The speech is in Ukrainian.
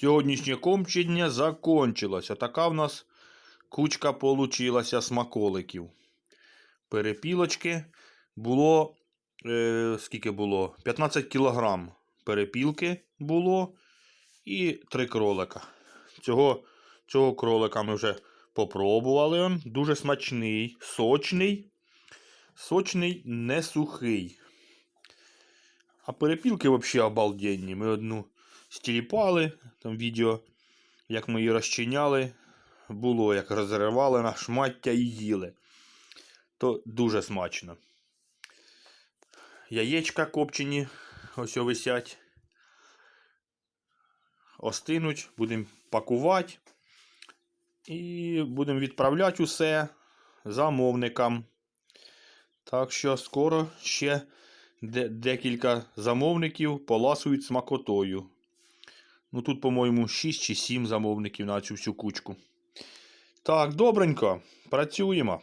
Сьогоднішнє комчення закончилось. Отака в нас кучка получилася смаколиків. Перепілочки було. Е, скільки було? 15 кілограм перепілки було і три кролика. Цього, цього кролика ми вже попробували. Дуже смачний, сочний. Сочний, не сухий. А перепілки взагалі обалденні. Ми одну стіліпали, там відео, як ми її розчиняли. Було, як розривали на шмаття і їли. То дуже смачно. Яєчка копчені, ось висять. Остинуть, будемо пакувати. І будемо відправляти усе замовникам. Так що скоро ще декілька замовників поласують смакотою. Ну тут, по-моєму, 6 чи 7 замовників на цю всю кучку. Так, добренько, працюємо.